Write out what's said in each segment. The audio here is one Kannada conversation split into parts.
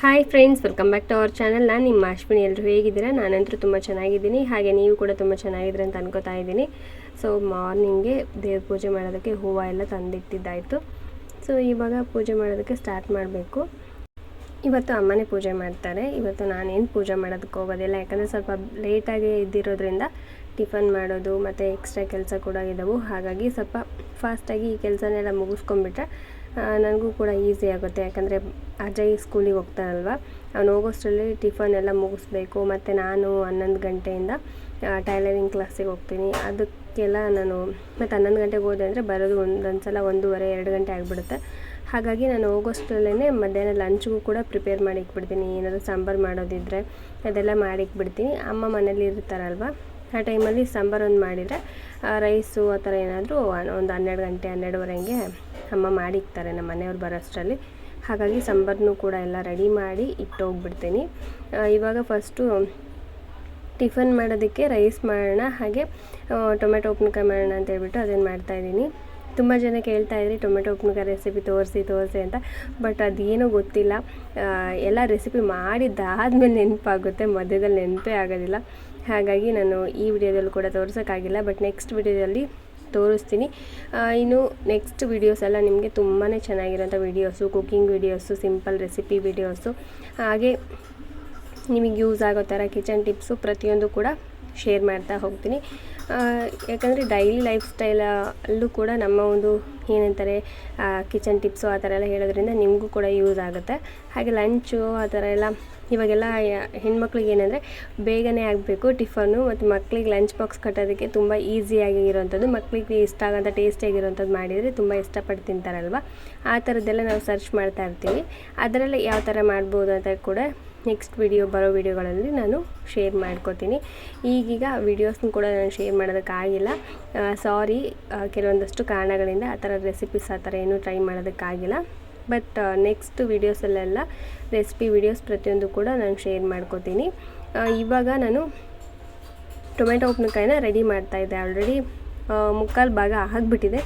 Hi friends welcome back to our channel ನಾನು ನಿಮ್ಮ ಅಶ್ವಿನಿ ಎಲ್ಲರೂ ಹೇಗಿದ್ದೀರಾ? ನಾನಂತೂ ತುಂಬ ಚೆನ್ನಾಗಿದ್ದೀನಿ. ಹಾಗೆ ನೀವು ಕೂಡ ತುಂಬ ಚೆನ್ನಾಗಿದ್ದೀರ ಅಂತ ಅನ್ಕೋತಾ ಇದ್ದೀನಿ. ಸೊ ಮಾರ್ನಿಂಗ್ಗೆ ದೇವ್ರ ಪೂಜೆ ಮಾಡೋದಕ್ಕೆ ಹೂವು ಎಲ್ಲ ತಂದಿಟ್ಟಿದ್ದಾಯಿತು. ಸೊ ಇವಾಗ ಪೂಜೆ ಮಾಡೋದಕ್ಕೆ ಸ್ಟಾರ್ಟ್ ಮಾಡಬೇಕು. ಇವತ್ತು ಅಮ್ಮನೇ ಪೂಜೆ ಮಾಡ್ತಾರೆ. ಇವತ್ತು ನಾನೇನು ಪೂಜೆ ಮಾಡೋದಕ್ಕೆ ಹೋಗೋದಿಲ್ಲ. ಯಾಕಂದರೆ ಸ್ವಲ್ಪ ಲೇಟಾಗಿ ಇದ್ದಿರೋದ್ರಿಂದ ಟಿಫನ್ ಮಾಡೋದು ಮತ್ತು ಎಕ್ಸ್ಟ್ರಾ ಕೆಲಸ ಕೂಡ ಇದ್ದಾವೆ ಹಾಗಾಗಿ ಸ್ವಲ್ಪ ಫಾಸ್ಟಾಗಿ ಈ ಕೆಲಸನೆಲ್ಲ ಮುಗಿಸ್ಕೊಂಡ್ಬಿಟ್ರೆ ನನಗೂ ಕೂಡ ಈಸಿ ಆಗುತ್ತೆ. ಯಾಕಂದರೆ ಅಜಯ್ ಸ್ಕೂಲಿಗೆ ಹೋಗ್ತಾನಲ್ವ? ಅವನು ಹೋಗೋಷ್ಟರಲ್ಲಿ ಟಿಫನ್ ಎಲ್ಲ ಮುಗಿಸ್ಬೇಕು. ಮತ್ತು ನಾನು ಹನ್ನೊಂದು ಗಂಟೆಯಿಂದ ಟೈಲರಿಂಗ್ ಕ್ಲಾಸಿಗೆ ಹೋಗ್ತೀನಿ. ಅದಕ್ಕೆಲ್ಲ ನಾನು ಮತ್ತು ಹನ್ನೊಂದು ಗಂಟೆಗೆ ಹೋದೆ ಅಂದರೆ ಬರೋದು ಒಂದೊಂದು ಸಲ ಒಂದೂವರೆ, ಎರಡು ಗಂಟೆ ಆಗಿಬಿಡುತ್ತೆ. ಹಾಗಾಗಿ ನಾನು ಹೋಗೋಷ್ಟರಲ್ಲೇ ಮಧ್ಯಾಹ್ನ ಲಂಚ್ಗೂ ಕೂಡ ಪ್ರಿಪೇರ್ ಮಾಡಿ ಇಟ್ಬಿಡ್ತೀನಿ ಏನಾದರೂ ಸಾಂಬಾರು ಮಾಡೋದಿದ್ದರೆ ಅದೆಲ್ಲ ಮಾಡಿಕ್ಬಿಡ್ತೀನಿ ಅಮ್ಮ ಮನೇಲಿ ಇರ್ತಾರಲ್ವ? ಆ ಟೈಮಲ್ಲಿ ಸಾಂಬಾರು ಒಂದು ಮಾಡಿದರೆ ರೈಸು ಆ ಥರ ಏನಾದರೂ ಒಂದು ಹನ್ನೆರಡು ಗಂಟೆ ಹನ್ನೆರಡುವರೆ ಹಂಗೆ ಅಮ್ಮ ಮಾಡಿಕ್ತಾರೆ ನಮ್ಮ ಮನೆಯವ್ರು ಬರೋಷ್ಟರಲ್ಲಿ. ಹಾಗಾಗಿ ಸಾಂಬಾರನ್ನು ಕೂಡ ಎಲ್ಲ ರೆಡಿ ಮಾಡಿ ಇಟ್ಟೋಗ್ಬಿಡ್ತೀನಿ ಇವಾಗ ಫಸ್ಟು ಟಿಫನ್ ಮಾಡೋದಕ್ಕೆ ರೈಸ್ ಮಾಡೋಣ, ಹಾಗೆ ಟೊಮೆಟೊ ಉಪ್ಪಿನಕಾಯಿ ಮಾಡೋಣ ಅಂತ ಹೇಳ್ಬಿಟ್ಟು ಅದನ್ನು ಮಾಡ್ತಾಯಿದ್ದೀನಿ ತುಂಬ ಜನ ಕೇಳ್ತಾ ಇದ್ರಿ ಟೊಮೆಟೊ ಉಪ್ಪಿನಕಾಯಿ ರೆಸಿಪಿ ತೋರಿಸಿ ತೋರಿಸಿ ಅಂತ. ಬಟ್ ಅದೇನೋ ಗೊತ್ತಿಲ್ಲ. ಎಲ್ಲ ರೆಸಿಪಿ ಮಾಡಿದ್ದಾದಮೇಲೆ ನೆನಪಾಗುತ್ತೆ, ಮಧ್ಯದಲ್ಲಿ ನೆನಪೇ ಆಗೋದಿಲ್ಲ. ಹಾಗಾಗಿ ನಾನು ಈ ವಿಡಿಯೋದಲ್ಲಿ ಕೂಡ ತೋರ್ಸೋಕ್ಕಾಗಿಲ್ಲ. ಬಟ್ ನೆಕ್ಸ್ಟ್ ವಿಡಿಯೋದಲ್ಲಿ ತೋರಿಸ್ತೀನಿ. ಇನ್ನು ನೆಕ್ಸ್ಟ್ ವೀಡಿಯೋಸ್ ಎಲ್ಲ ನಿಮಗೆ ತುಂಬಾ ಚೆನ್ನಾಗಿರೋಂಥ videos cooking videos simple recipe videos ಹಾಗೆ ನಿಮಗೆ ಯೂಸ್ ಆಗೋ ಥರ ಕಿಚನ್ ಟಿಪ್ಸು ಪ್ರತಿಯೊಂದು ಕೂಡ ಶೇರ್ ಮಾಡ್ತಾ ಹೋಗ್ತೀನಿ. ಯಾಕಂದರೆ ಡೈಲಿ ಲೈಫ್ ಸ್ಟೈಲಲ್ಲೂ ಕೂಡ ನಮ್ಮ ಒಂದು ಏನಂತಾರೆ ಕಿಚನ್ ಟಿಪ್ಸು ಆ ಥರ ಎಲ್ಲ ಹೇಳೋದ್ರಿಂದ ನಿಮಗೂ ಕೂಡ ಯೂಸ್ ಆಗುತ್ತೆ. ಹಾಗೆ ಲಂಚು ಆ ಥರ ಎಲ್ಲ ಇವಾಗೆಲ್ಲ ಹೆಣ್ಮಕ್ಳಿಗೆ ಏನಂದರೆ ಬೇಗನೆ ಆಗಬೇಕು ಟಿಫನ್ನು ಮತ್ತು ಮಕ್ಳಿಗೆ ಲಂಚ್ ಬಾಕ್ಸ್ ಕಟ್ಟೋದಕ್ಕೆ ತುಂಬ ಈಸಿಯಾಗಿ ಇರೋವಂಥದ್ದು ಮಕ್ಕಳಿಗೆ ಇಷ್ಟ ಆಗೋಂಥ ಟೇಸ್ಟಿಯಾಗಿರೋಂಥದ್ದು ಮಾಡಿದರೆ ತುಂಬ ಇಷ್ಟಪಟ್ಟು ತಿಂತಾರಲ್ವ? ಆ ಥರದ್ದೆಲ್ಲ ನಾವು ಸರ್ಚ್ ಮಾಡ್ತಾ ಇರ್ತೀವಿ. ಅದರಲ್ಲಿ ಯಾವ ಥರ ಮಾಡ್ಬೋದು ಅಂತ ಕೂಡ ನೆಕ್ಸ್ಟ್ ವಿಡಿಯೋ ಬರೋ ವಿಡಿಯೋಗಳಲ್ಲಿ ನಾನು ಶೇರ್ ಮಾಡ್ಕೋತೀನಿ. ಈಗೀಗ ವಿಡಿಯೋಸ್ನ ಕೂಡ ನಾನು ಶೇರ್ ಮಾಡೋದಕ್ಕಾಗಿಲ್ಲ ಸಾರಿ ಕೆಲವೊಂದಷ್ಟು ಕಾರಣಗಳಿಂದ ಆ ಥರ ರೆಸಿಪೀಸ್ ಆ ಥರ ಏನೂ ಟ್ರೈ ಮಾಡೋದಕ್ಕಾಗಿಲ್ಲ ಬಟ್ ನೆಕ್ಸ್ಟ್ ವಿಡಿಯೋಸಲ್ಲೆಲ್ಲ ರೆಸಿಪಿ ವಿಡಿಯೋಸ್ ಪ್ರತಿಯೊಂದು ಕೂಡ ನಾನು ಶೇರ್ ಮಾಡ್ಕೋತೀನಿ. ಇವಾಗ ನಾನು ಟೊಮೆಟೊ ಉಪ್ಪಿನಕಾಯಿನ ರೆಡಿ ಮಾಡ್ತಾಯಿದ್ದೆ ಆಲ್ರೆಡಿ ಮುಕ್ಕಾಲು ಭಾಗ ಆಗಿಬಿಟ್ಟಿದೆ.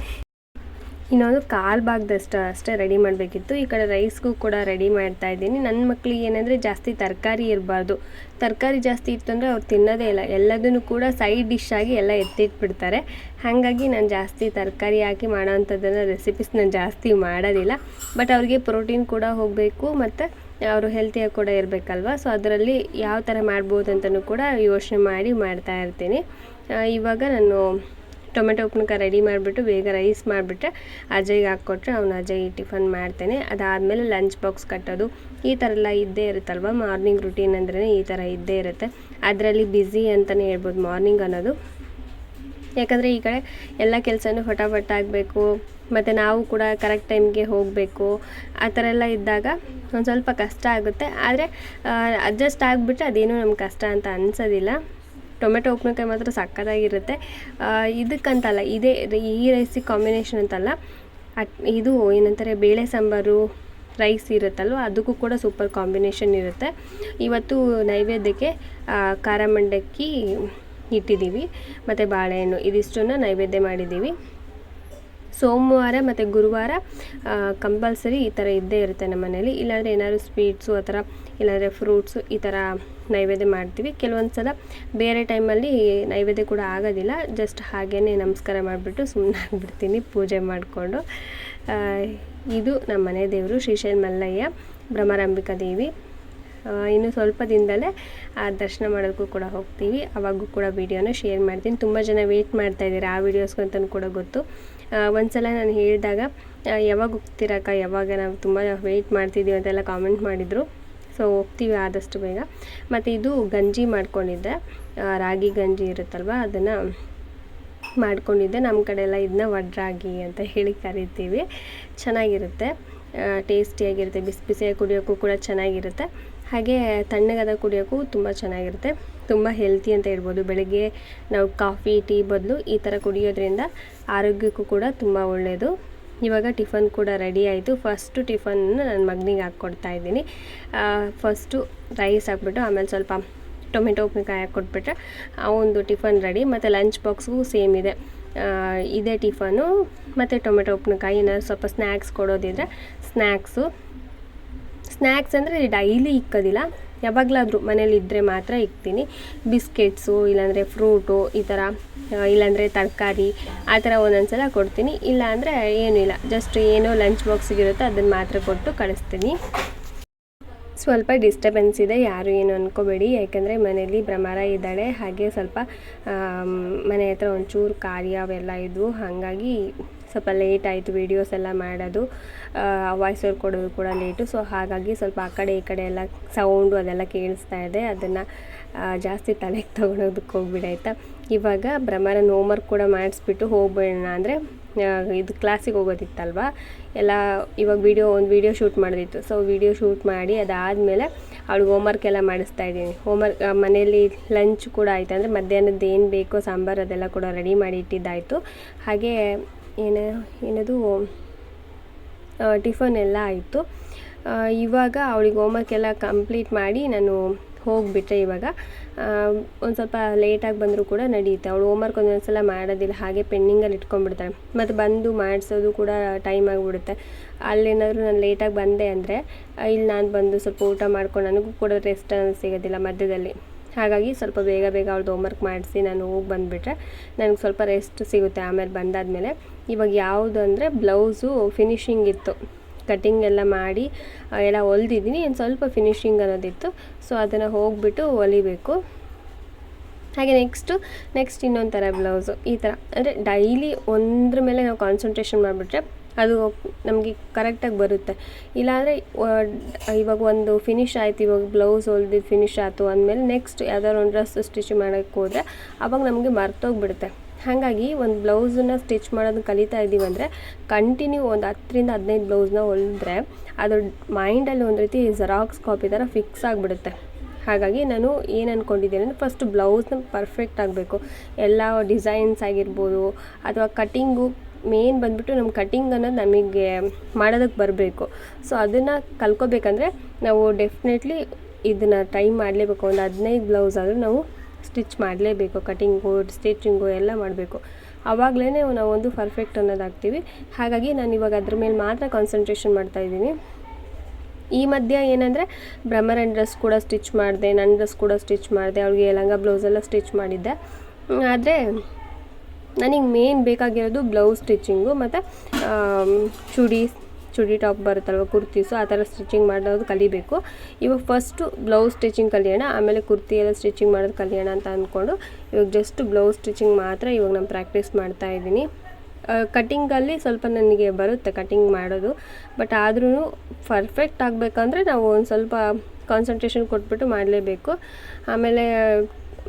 ಇನ್ನೊಂದು ಕಾಲು ಭಾಗದಷ್ಟು ಅಷ್ಟೇ ರೆಡಿ ಮಾಡಬೇಕಿತ್ತು. ಈ ಕಡೆ ರೈಸ್ಗೂ ಕೂಡ ರೆಡಿ ಮಾಡ್ತಾ ಇದ್ದೀನಿ. ನನ್ನ ಮಕ್ಕಳಿಗೆ ಏನಂದರೆ ಜಾಸ್ತಿ ತರಕಾರಿ ಇರಬಾರ್ದು. ತರಕಾರಿ ಜಾಸ್ತಿ ಇತ್ತು ಅಂದರೆ ಅವ್ರು ತಿನ್ನೋದೇ ಇಲ್ಲ. ಎಲ್ಲದನ್ನು ಕೂಡ ಸೈಡ್ ಡಿಶ್ ಆಗಿ ಎಲ್ಲ ಎತ್ತಿಟ್ಬಿಡ್ತಾರೆ. ಹಾಗಾಗಿ ನಾನು ಜಾಸ್ತಿ ತರಕಾರಿ ಹಾಕಿ ಮಾಡೋವಂಥದ್ದನ್ನು ರೆಸಿಪೀಸ್ ನಾನು ಜಾಸ್ತಿ ಮಾಡೋದಿಲ್ಲ. ಬಟ್ ಅವ್ರಿಗೆ ಪ್ರೋಟೀನ್ ಕೂಡ ಹೋಗಬೇಕು ಮತ್ತು ಅವರು ಹೆಲ್ತಿಯಾಗಿ ಕೂಡ ಇರಬೇಕಲ್ವ? ಸೊ ಅದರಲ್ಲಿ ಯಾವ ಥರ ಮಾಡ್ಬೋದು ಅಂತಲೂ ಕೂಡ ಯೋಚನೆ ಮಾಡಿ ಮಾಡ್ತಾ ಇರ್ತೀನಿ. ಇವಾಗ ನಾನು ಟೊಮೆಟೊ ಉಪ್ಪಿನಕಾಯಿ ರೆಡಿ ಮಾಡಿಬಿಟ್ಟು ಬೇಗ ರೈಸ್ ಮಾಡಿಬಿಟ್ರೆ ಅಜಯ್ಗೆ ಹಾಕ್ಕೊಟ್ರೆ ಅವ್ನು ಅಜಯ್ ಟಿಫನ್ ಮಾಡ್ತೇನೆ. ಅದಾದಮೇಲೆ ಲಂಚ್ ಬಾಕ್ಸ್ ಕಟ್ಟೋದು. ಈ ಥರ ಎಲ್ಲ ಇದ್ದೇ ಇರುತ್ತಲ್ವ? ಮಾರ್ನಿಂಗ್ ರುಟೀನ್ ಅಂದ್ರೆ ಈ ಥರ ಇದ್ದೇ ಇರುತ್ತೆ. ಅದರಲ್ಲಿ ಬ್ಯುಸಿ ಅಂತಲೇ ಹೇಳ್ಬೋದು ಮಾರ್ನಿಂಗ್ ಅನ್ನೋದು. ಯಾಕಂದರೆ ಈ ಕಡೆ ಎಲ್ಲ ಕೆಲಸನೂ ಫಟಾಫಟ್ ಆಗಬೇಕು. ಮತ್ತು ನಾವು ಕೂಡ ಕರೆಕ್ಟ್ ಟೈಮ್ಗೆ ಹೋಗಬೇಕು. ಆ ಥರ ಎಲ್ಲ ಇದ್ದಾಗ ಒಂದು ಸ್ವಲ್ಪ ಕಷ್ಟ ಆಗುತ್ತೆ. ಆದರೆ ಅಡ್ಜಸ್ಟ್ ಆಗಿಬಿಟ್ರೆ ಅದೇನೂ ನಮ್ಗೆ ಕಷ್ಟ ಅಂತ ಅನಿಸೋದಿಲ್ಲ. ಟೊಮೆಟೊ ಉಪ್ಪಿನಕಾಯಿ ಮಾತ್ರ ಸಕ್ಕತ್ತಾಗಿರುತ್ತೆ. ಇದಕ್ಕಂತಲ್ಲ, ಇದೇ ಈ ರೈಸಿಗೆ ಕಾಂಬಿನೇಷನ್ ಅಂತಲ್ಲ ಇದು ಏನಂತಾರೆ, ಬೇಳೆ ಸಾಂಬಾರು ರೈಸ್ ಇರುತ್ತಲ್ವ, ಅದಕ್ಕೂ ಕೂಡ ಸೂಪರ್ ಕಾಂಬಿನೇಷನ್ ಇರುತ್ತೆ. ಇವತ್ತು ನೈವೇದ್ಯಕ್ಕೆ ಖಾರ ಮಂಡಕ್ಕಿ ಇಟ್ಟಿದ್ದೀವಿ, ಮತ್ತು ಬಾಳೆಹಣ್ಣು, ಇದಿಷ್ಟನ್ನು ನೈವೇದ್ಯ ಮಾಡಿದ್ದೀವಿ. ಸೋಮವಾರ ಮತ್ತು ಗುರುವಾರ ಕಂಪಲ್ಸರಿ ಈ ಥರ ಇದ್ದೇ ಇರುತ್ತೆ ನಮ್ಮ ಮನೇಲಿ. ಇಲ್ಲಾಂದರೆ ಏನಾದರೂ ಸ್ವೀಟ್ಸು ಆ ಥರ ಇಲ್ಲಾಂದರೆ ಫ್ರೂಟ್ಸು ಈ ಥರ ನೈವೇದ್ಯ ಮಾಡ್ತೀವಿ. ಕೆಲವೊಂದು ಸಲ ಬೇರೆ ಟೈಮಲ್ಲಿ ನೈವೇದ್ಯ ಕೂಡ ಆಗೋದಿಲ್ಲ. ಜಸ್ಟ್ ಹಾಗೇ ನಮಸ್ಕಾರ ಮಾಡಿಬಿಟ್ಟು ಸುಮ್ಮನೆ ಆಗಿಬಿಡ್ತೀನಿ, ಪೂಜೆ ಮಾಡಿಕೊಂಡು. ಇದು ನಮ್ಮ ಮನೆ ದೇವರು ಶ್ರೀಶೈಲ ಮಲ್ಲಯ್ಯ ಭ್ರಮರಾಂಬಿಕಾ ದೇವಿ. ಇನ್ನು ಸ್ವಲ್ಪ ದಿನದಲ್ಲೇ, ಆ, ದರ್ಶನ ಮಾಡೋದಕ್ಕೂ ಕೂಡ ಹೋಗ್ತೀವಿ. ಅವಾಗೂ ಕೂಡ ವೀಡಿಯೋನ ಶೇರ್ ಮಾಡ್ತೀನಿ. ತುಂಬ ಜನ ವೆಯ್ಟ್ ಮಾಡ್ತಾ ಇದ್ದೀರಾ ಆ ವೀಡಿಯೋಸ್ಗಂತಲೂ ಕೂಡ ಗೊತ್ತು. ಒಂದ್ಸಲ ನಾನು ಹೇಳಿದಾಗ ಯಾವಾಗ ಹೋಗ್ತೀರಕ್ಕ ಯಾವಾಗ ನಾವು ತುಂಬ ವೆಯ್ಟ್ ಮಾಡ್ತಿದ್ದೀವಿ ಅಂತೆಲ್ಲ ಕಾಮೆಂಟ್ ಮಾಡಿದರು. ಸೊ ಹೋಗ್ತೀವಿ ಆದಷ್ಟು ಬೇಗ. ಮತ್ತು ಇದು ಗಂಜಿ ಮಾಡ್ಕೊಂಡಿದ್ದೆ. ರಾಗಿ ಗಂಜಿ ಇರುತ್ತಲ್ವ? ಅದನ್ನು ಮಾಡ್ಕೊಂಡಿದ್ದೆ. ನಮ್ಮ ಕಡೆ ಎಲ್ಲ ಇದನ್ನ ವಡ್ರಾಗಿ ಅಂತ ಹೇಳಿ ಕರಿತೀವಿ. ಚೆನ್ನಾಗಿರುತ್ತೆ. ಟೇಸ್ಟಿಯಾಗಿರುತ್ತೆ ಬಿಸಿ ಬಿಸಿಯಾಗಿ ಕುಡಿಯೋಕ್ಕೂ ಕೂಡ ಚೆನ್ನಾಗಿರುತ್ತೆ. ಹಾಗೆ ತಣ್ಣಗಾದ ಕುಡಿಯೋಕ್ಕೂ ತುಂಬ ಚೆನ್ನಾಗಿರುತ್ತೆ. ತುಂಬ ಹೆಲ್ತಿ ಅಂತ ಹೇಳ್ಬೋದು. ಬೆಳಗ್ಗೆ ನಾವು ಕಾಫಿ ಟೀ ಬದಲು ಈ ಥರ ಕುಡಿಯೋದ್ರಿಂದ ಆರೋಗ್ಯಕ್ಕೂ ಕೂಡ ತುಂಬ ಒಳ್ಳೆಯದು ಇವಾಗ ಟಿಫನ್ ಕೂಡ ರೆಡಿ ಆಯಿತು. ಫಸ್ಟು ಟಿಫನ್ನ ನನ್ನ ಮಗನಿಗೆ ಹಾಕ್ಕೊಡ್ತಾ ಇದ್ದೀನಿ. ಫಸ್ಟು ರೈಸ್ ಹಾಕ್ಬಿಟ್ಟು ಆಮೇಲೆ ಸ್ವಲ್ಪ ಟೊಮೆಟೊ, ಉಪ್ಪಿನಕಾಯಿ ಹಾಕ್ಕೊಟ್ಬಿಟ್ರೆ ಆ ಒಂದು ಟಿಫನ್ ರೆಡಿ ಮತ್ತು ಲಂಚ್ ಬಾಕ್ಸ್ಗೂ ಸೇಮ್ ಇದೆ. ಇದೇ ಟಿಫನು ಮತ್ತು ಟೊಮೆಟೊ, ಉಪ್ಪಿನಕಾಯಿ ಏನಾದ್ರು ಸ್ವಲ್ಪ ಸ್ನ್ಯಾಕ್ಸ್ ಕೊಡೋದಿದ್ರೆ ಸ್ನ್ಯಾಕ್ಸು ಸ್ನ್ಯಾಕ್ಸ್ ಅಂದರೆ ಡೈಲಿ ಇಕ್ಕೋದಿಲ್ಲ. ಯಾವಾಗಲಾದರೂ ಮನೇಲಿ ಇದ್ದರೆ ಮಾತ್ರ ಇಕ್ತೀನಿ. ಬಿಸ್ಕೆಟ್ಸು ಇಲ್ಲಾಂದರೆ ಫ್ರೂಟು ಈ ಥರ ಇಲ್ಲಾಂದರೆ ತರಕಾರಿ, ಆ ಥರ ಒಂದೊಂದು ಸಲ ಕೊಡ್ತೀನಿ. ಇಲ್ಲಾಂದರೆ ಏನೂ ಇಲ್ಲ. ಜಸ್ಟ್ ಏನೋ ಲಂಚ್ ಬಾಕ್ಸಿಗಿರುತ್ತೋ ಅದನ್ನು ಮಾತ್ರ ಕೊಟ್ಟು ಕಳಿಸ್ತೀನಿ. ಸ್ವಲ್ಪ ಡಿಸ್ಟರ್ಬೆನ್ಸ್ ಇದೆ, ಯಾರು ಏನು ಅನ್ಕೋಬೇಡಿ. ಯಾಕೆಂದರೆ ಮನೇಲಿ ಭ್ರಮರ ಇದ್ದಾಳೆ. ಹಾಗೆ ಸ್ವಲ್ಪ ಮನೆ ಹತ್ರ ಒಂಚೂರು ಕಾರ್ಯ ಅವೆಲ್ಲ ಇದ್ವು. ಹಾಗಾಗಿ ಸ್ವಲ್ಪ ಲೇಟ್ ಆಯಿತು ವೀಡಿಯೋಸ್ ಎಲ್ಲ ಮಾಡೋದು ವಾಯ್ಸ್ ಓವರ್ ಕೊಡೋದು ಕೂಡ ಲೇಟು ಸೊ ಹಾಗಾಗಿ ಸ್ವಲ್ಪ ಆ ಕಡೆ ಈ ಕಡೆ ಎಲ್ಲ ಸೌಂಡು ಅದೆಲ್ಲ ಕೇಳಿಸ್ತಾ ಇದೆ. ಅದನ್ನು ಜಾಸ್ತಿ ತಲೆಗೆ ತೊಗೊಳೋದಕ್ಕೆ ಹೋಗ್ಬಿಡಿ ಆಯಿತಾ ಇವಾಗ ಭ್ರಮರನ ಹೋಮ್ವರ್ಕ್ ಕೂಡ ಮಾಡಿಸ್ಬಿಟ್ಟು ಹೋಗ್ಬೇಡ ಅಂದರೆ ಇದು ಕ್ಲಾಸಿಗೆ ಹೋಗೋದಿತ್ತಲ್ವ? ಎಲ್ಲ ಇವಾಗ ವಿಡಿಯೋ ಒಂದು ವಿಡಿಯೋ ಶೂಟ್ ಮಾಡೋದಿತ್ತು. ಸೊ ವಿಡಿಯೋ ಶೂಟ್ ಮಾಡಿ ಅದಾದಮೇಲೆ ಅವಳಿಗೆ ಹೋಮ್ವರ್ಕ್ ಎಲ್ಲ ಮಾಡಿಸ್ತಾ ಇದ್ದೀನಿ. ಹೋಮ್ವರ್ಕ್ ಮನೆಯಲ್ಲಿ ಲಂಚ್ ಕೂಡ ಆಯಿತು ಅಂದರೆ ಮಧ್ಯಾಹ್ನದ್ದು ಏನು ಬೇಕೋ ಸಾಂಬಾರು ಅದೆಲ್ಲ ಕೂಡ ರೆಡಿ ಮಾಡಿ ಇಟ್ಟಿದ್ದಾಯಿತು. ಹಾಗೆ ಏನು, ಏನದು ಟಿಫನ್ ಎಲ್ಲ ಆಯಿತು. ಇವಾಗ ಅವಳಿಗೆ ಹೋಮ್ವರ್ಕ್ ಎಲ್ಲ ಕಂಪ್ಲೀಟ್ ಮಾಡಿ ನಾನು ಹೋಗಿಬಿಟ್ರೆ ಇವಾಗ. ಒಂದು ಸ್ವಲ್ಪ ಲೇಟಾಗಿ ಬಂದರೂ ಕೂಡ ನಡೆಯುತ್ತೆ ಅವಳು ಹೋಮ್ವರ್ಕ್ ಒಂದೊಂದು ಸಲ ಮಾಡೋದಿಲ್ಲ, ಹಾಗೆ ಪೆಂಡಿಂಗಲ್ಲಿ ಇಟ್ಕೊಂಡ್ಬಿಡ್ತಾಳೆ. ಮತ್ತು ಬಂದು ಮಾಡಿಸೋದು ಕೂಡ ಟೈಮ್ ಆಗಿಬಿಡುತ್ತೆ. ಅಲ್ಲೇನಾದರೂ ನಾನು ಲೇಟಾಗಿ ಬಂದೆ ಅಂದರೆ ಇಲ್ಲಿ ನಾನು ಬಂದು ಸ್ವಲ್ಪ ಊಟ ಮಾಡ್ಕೊಂಡು, ನನಗೂ ಕೂಡ ರೆಸ್ಟ್ ಸಿಗೋದಿಲ್ಲ ಮಧ್ಯದಲ್ಲಿ. ಹಾಗಾಗಿ ಸ್ವಲ್ಪ ಬೇಗ ಬೇಗ ಅವ್ಳದ್ದು ಹೋಮ್ವರ್ಕ್ ಮಾಡಿಸಿ ನಾನು ಹೋಗಿ ಬಂದುಬಿಟ್ರೆ ನನಗೆ ಸ್ವಲ್ಪ ರೆಸ್ಟ್ ಸಿಗುತ್ತೆ. ಆಮೇಲೆ ಬಂದಾದಮೇಲೆ ಇವಾಗ ಯಾವುದು ಅಂದರೆ ಬ್ಲೌಸು ಫಿನಿಶಿಂಗ್ ಇತ್ತು. ಕಟಿಂಗ್ ಎಲ್ಲ ಮಾಡಿ ಎಲ್ಲ ಹೊಲ್ದಿದ್ದೀನಿ. ಇನ್ನು ಸ್ವಲ್ಪ ಫಿನಿಶಿಂಗ್ ಅನ್ನೋದಿತ್ತು. ಸೊ ಅದನ್ನು ಹೋಗಿಬಿಟ್ಟು ಹೊಲಿಬೇಕು. ಹಾಗೆ ನೆಕ್ಸ್ಟು ನೆಕ್ಸ್ಟ್ ಇನ್ನೊಂದು ಥರ ಬ್ಲೌಸು ಈ ಥರ ಅಂದರೆ ಡೈಲಿ ಒಂದ್ರ ಮೇಲೆ ನಾವು ಕಾನ್ಸಂಟ್ರೇಷನ್ ಮಾಡಿಬಿಟ್ರೆ ಅದು ನಮಗೆ ಕರೆಕ್ಟಾಗಿ ಬರುತ್ತೆ. ಇಲ್ಲಾಂದರೆ ಇವಾಗ ಒಂದು ಫಿನಿಶ್ ಆಯಿತು, ಇವಾಗ ಬ್ಲೌಸ್ ಹೊಲ್ದಿದ್ದು ಫಿನಿಶ್ ಆಯಿತು ಅಂದಮೇಲೆ ನೆಕ್ಸ್ಟ್ ಯಾವ್ದಾದ್ರು ಒಂದು ಡ್ರೆಸ್ ಸ್ಟಿಚ್ ಮಾಡೋಕ್ಕೆ ಹೋದರೆ ಅವಾಗ ನಮಗೆ ಮರ್ತೋಗ್ಬಿಡುತ್ತೆ. ಹಾಗಾಗಿ ಒಂದು ಬ್ಲೌಸನ್ನ ಸ್ಟಿಚ್ ಮಾಡೋದು ಕಲಿತಾ ಇದ್ದೀವಿ ಅಂದರೆ ಕಂಟಿನ್ಯೂ ಒಂದು ಹತ್ತರಿಂದ ಹದಿನೈದು ಬ್ಲೌಸ್ನ ಹೊಲಿದ್ರೆ ಅದು ಮೈಂಡಲ್ಲಿ ಒಂದು ರೀತಿ ಜೆರಾಕ್ಸ್ ಕಾಪಿ ಥರ ಫಿಕ್ಸ್ ಆಗಿಬಿಡುತ್ತೆ. ಹಾಗಾಗಿ ನಾನು ಏನು ಅಂದ್ಕೊಂಡಿದ್ದೇನೆ ಅಂದರೆ ಫಸ್ಟ್ ಬ್ಲೌಸ್ನ ಪರ್ಫೆಕ್ಟ್ ಆಗಬೇಕು. ಎಲ್ಲ ಡಿಸೈನ್ಸ್ ಆಗಿರ್ಬೋದು ಅಥವಾ ಕಟ್ಟಿಂಗು ಮೇನ್ ಬಂದ್ಬಿಟ್ಟು ನಮ್ಮ ಕಟ್ಟಿಂಗ್ ಅನ್ನೋದು ನಮಗೆ ಮಾಡೋದಕ್ಕೆ ಬರಬೇಕು. ಸೊ ಅದನ್ನು ಕಲ್ಕೋಬೇಕಂದ್ರೆ ನಾವು ಡೆಫಿನೆಟ್ಲಿ ಇದನ್ನು ಟ್ರೈ ಮಾಡಲೇಬೇಕು. ಒಂದು ಹದಿನೈದು ಬ್ಲೌಸ್ ಆದರೂ ನಾವು ಸ್ಟಿಚ್ ಮಾಡಲೇಬೇಕು. ಕಟಿಂಗು ಸ್ಟಿಚಿಂಗು ಎಲ್ಲ ಮಾಡಬೇಕು. ಆವಾಗಲೇ ನಾವು ಒಂದು ಪರ್ಫೆಕ್ಟ್ ಅನ್ನೋದಾಗ್ತೀವಿ. ಹಾಗಾಗಿ ನಾನು ಇವಾಗ ಅದ್ರ ಮೇಲೆ ಮಾತ್ರ ಕಾನ್ಸಂಟ್ರೇಷನ್ ಮಾಡ್ತಾಯಿದ್ದೀನಿ ಈ ಮಧ್ಯ ಏನಂದರೆ ಬ್ರಹ್ಮರನ್ ಡ್ರೆಸ್ ಕೂಡ ಸ್ಟಿಚ್ ಮಾಡಿದೆ ನನ್ನ ಡ್ರೆಸ್ ಕೂಡ ಸ್ಟಿಚ್ ಮಾಡಿದೆ, ಅವಳಿಗೆ ಲಂಗ ಬ್ಲೌಸ್ ಎಲ್ಲ ಸ್ಟಿಚ್ ಮಾಡಿದ್ದೆ. ಆದರೆ ನನಗೆ ಮೇನ್ ಬೇಕಾಗಿರೋದು ಬ್ಲೌಸ್ ಸ್ಟಿಚಿಂಗು, ಮತ್ತು ಚೂಡಿ ಚೂಡಿ ಟಾಪ್ ಬರುತ್ತಲ್ವ, ಕುರ್ತೀಸು, ಆ ಥರ ಸ್ಟಿಚಿಂಗ್ ಮಾಡೋದು ಕಲಿಬೇಕು. ಇವಾಗ ಫಸ್ಟು ಬ್ಲೌಸ್ ಸ್ಟಿಚಿಂಗ್ ಕಲಿಯೋಣ, ಆಮೇಲೆ ಕುರ್ತಿ ಎಲ್ಲ ಸ್ಟಿಚಿಂಗ್ ಮಾಡೋದು ಕಲಿಯೋಣ ಅಂತ ಅಂದ್ಕೊಂಡು, ಇವಾಗ ಜಸ್ಟ್ ಬ್ಲೌಸ್ ಸ್ಟಿಚಿಂಗ್ ಮಾತ್ರ ಇವಾಗ ನಾನು ಪ್ರಾಕ್ಟೀಸ್ ಮಾಡ್ತಾ ಇದ್ದೀನಿ. ಕಟ್ಟಿಂಗಲ್ಲಿ ಸ್ವಲ್ಪ ನನಗೆ ಬರುತ್ತೆ ಕಟಿಂಗ್ ಮಾಡೋದು. ಬಟ್ ಆದ್ರೂ ಪರ್ಫೆಕ್ಟ್ ಆಗಬೇಕಂದ್ರೆ ನಾವು ಒಂದು ಸ್ವಲ್ಪ ಕಾನ್ಸಂಟ್ರೇಷನ್ ಕೊಟ್ಬಿಟ್ಟು ಮಾಡಲೇಬೇಕು. ಆಮೇಲೆ,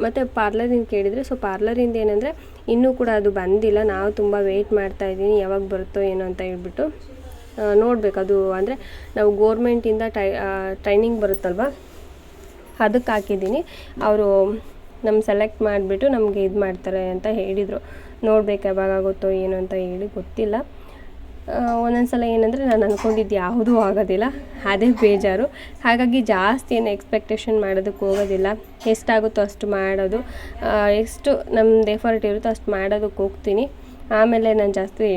ಮತ್ತು ಪಾರ್ಲರಿಂದ ಕೇಳಿದರೆ ಸೊ ಪಾರ್ಲರಿಂದ ಏನಂದರೆ ಇನ್ನೂ ಕೂಡ ಅದು ಬಂದಿಲ್ಲ. ನಾವು ತುಂಬ ವೆಯ್ಟ್ ಮಾಡ್ತಾ ಇದ್ದೀನಿ, ಯಾವಾಗ ಬರುತ್ತೋ ಏನೋ ಅಂತ ಹೇಳ್ಬಿಟ್ಟು. ನೋಡಬೇಕು ಅದು ಅಂದರೆ ನಾವು ಗೋರ್ಮೆಂಟಿಂದ ಟೈ ಟ್ರೈನಿಂಗ್ ಬರುತ್ತಲ್ವ? ಅದಕ್ಕೆ ಹಾಕಿದ್ದೀನಿ. ಅವರು ನಮ್ಮ ಸೆಲೆಕ್ಟ್ ಮಾಡಿಬಿಟ್ಟು ನಮಗೆ ಇದು ಮಾಡ್ತಾರೆ ಅಂತ ಹೇಳಿದರು. ನೋಡ್ಬೇಕು ಯಾವಾಗ ಆಗುತ್ತೋ ಏನು ಅಂತ ಹೇಳಿ ಗೊತ್ತಿಲ್ಲ. ಒಂದೊಂದು ಸಲ ಏನಂದರೆ ನಾನು ಅಂದ್ಕೊಂಡಿದ್ದು ಯಾವುದೂ ಆಗೋದಿಲ್ಲ. ಅದೇ ಬೇಜಾರು. ಹಾಗಾಗಿ ಜಾಸ್ತಿ ಏನು ಎಕ್ಸ್ಪೆಕ್ಟೇಷನ್ ಮಾಡೋದಕ್ಕೆ ಹೋಗೋದಿಲ್ಲ. ಎಷ್ಟಾಗುತ್ತೋ ಅಷ್ಟು ಮಾಡೋದು. ಎಷ್ಟು ನಮ್ದು ಎಫರ್ಟ್ ಇರುತ್ತೋ ಅಷ್ಟು ಮಾಡೋದಕ್ಕೆ ಹೋಗ್ತೀನಿ. ಆಮೇಲೆ ನಾನು ಜಾಸ್ತಿ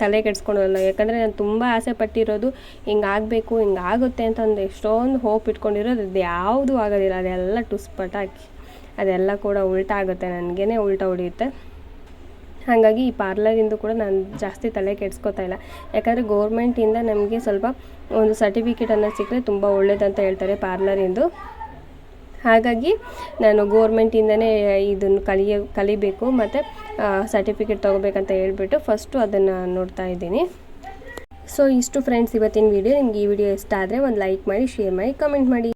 ತಲೆ ಕೆಡ್ಸ್ಕೊಳಲ್ಲ ಯಾಕಂದರೆ ನಾನು ತುಂಬ ಆಸೆ ಪಟ್ಟಿರೋದು ಹಿಂಗಾಗಬೇಕು ಆಗಬೇಕು, ಹಿಂಗೆ ಆಗುತ್ತೆ ಅಂತ ಒಂದು ಎಷ್ಟೊಂದು ಹೋಪ್ ಇಟ್ಕೊಂಡಿರೋದು, ಅದು ಯಾವುದೂ ಆಗೋದಿಲ್ಲ. ಅದೆಲ್ಲ ಟುಸ್ಪಟಾಕಿ. ಅದೆಲ್ಲ ಕೂಡ ಉಲ್ಟಾ ಆಗುತ್ತೆ. ನನಗೇ ಉಲ್ಟಾ ಹೊಡೆಯುತ್ತೆ ಹಾಗಾಗಿ ಈ ಪಾರ್ಲರಿಂದು ಕೂಡ ನಾನು ಜಾಸ್ತಿ ತಲೆ ಕೆಡ್ಸ್ಕೊತಾ ಇಲ್ಲ. ಯಾಕಂದರೆ ಗೋರ್ಮೆಂಟಿಂದ ನಮಗೆ ಸ್ವಲ್ಪ ಒಂದು ಸರ್ಟಿಫಿಕೇಟ್ ಅನ್ನೋದು ಸಿಕ್ಕರೆ ತುಂಬ ಒಳ್ಳೇದಂತ ಹೇಳ್ತಾರೆ ಪಾರ್ಲರಿಂದು ಹಾಗಾಗಿ ನಾನು ಗೋರ್ಮೆಂಟಿಂದನೇ ಇದನ್ನು ಕಲಿಯ, ಕಲಿಬೇಕು ಮತ್ತು ಸರ್ಟಿಫಿಕೇಟ್ ತೊಗೋಬೇಕಂತ ಹೇಳ್ಬಿಟ್ಟು ಫಸ್ಟು ಅದನ್ನು ನೋಡ್ತಾ ಇದ್ದೀನಿ. ಸೊ ಇಷ್ಟು ಫ್ರೆಂಡ್ಸ್ ಇವತ್ತಿನ ವಿಡಿಯೋ ನಿಮ್ಗೆ ಈ ವಿಡಿಯೋ ಇಷ್ಟ ಆದರೆ ಒಂದು ಲೈಕ್ ಮಾಡಿ ಶೇರ್ ಮಾಡಿ ಕಮೆಂಟ್ ಮಾಡಿ.